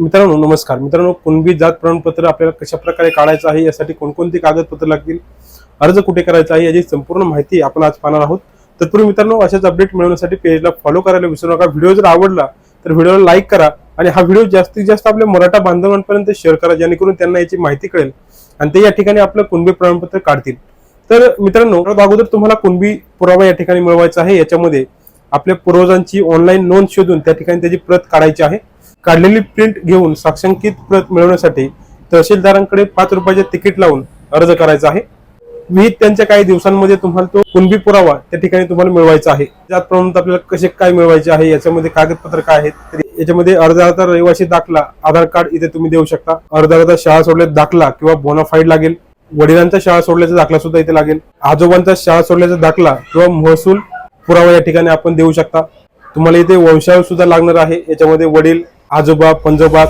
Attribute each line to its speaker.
Speaker 1: मित्रांनो नमस्कार. मित्रांनो कुणबी जात प्रमाणपत्र आपल्याला कशा प्रकारे काढायचं आहे यासाठी कोणकोणती कागदपत्र लागतील अर्ज कुठे करायचा आहे याची संपूर्ण माहिती आपण आज पाहणार आहोत. तत्पूर्वी मित्रांनो अशाच अपडेट मिळवण्यासाठी पेजला फॉलो करायला विसरू नका. व्हिडिओ जर आवडला तर व्हिडिओला लाईक करा आणि हा व्हिडिओ जास्तीत जास्त आपल्या मराठा बांधवांपर्यंत शेअर करा जेणेकरून त्यांना याची माहिती कळेल आणि ते या ठिकाणी आपलं कुणबी प्रमाणपत्र काढतील. तर मित्रांनो अगोदर तुम्हाला कुणबी पुरावा या ठिकाणी मिळवायचा आहे. याच्यामध्ये आपल्या पूर्वजांची ऑनलाईन नोंद शोधून त्या ठिकाणी त्याची प्रत काढायची आहे. काढलेली प्रिंट घेऊन साक्षांकित प्रत मिळवण्यासाठी तहसीलदारांकडे पाच रुपयाचे तिकीट लावून अर्ज करायचा आहे. विहित त्यांच्या काही दिवसांमध्ये तुम्हाला तो कुणबी पुरावा त्या ठिकाणी तुम्हाला मिळवायचा आहे. त्यात प्रमाणात आपल्याला कसे काय मिळवायचे आहे याच्यामध्ये कागदपत्र काय आहेत याच्यामध्ये अर्जाचा रहिवासी दाखला आधार कार्ड इथे तुम्ही देऊ शकता. अर्जाचा शाळा सोडल्याचा दाखला किंवा बोनाफाईड लागेल. वडिलांचा शाळा सोडल्याचा दाखला सुद्धा इथे लागेल. आजोबांचा शाळा सोडल्याचा दाखला किंवा महसूल पुरावा या ठिकाणी आपण देऊ शकता. तुम्हाला इथे वंशावळ सुद्धा लागणार आहे. याच्यामध्ये वडील आजोबा पंजोबा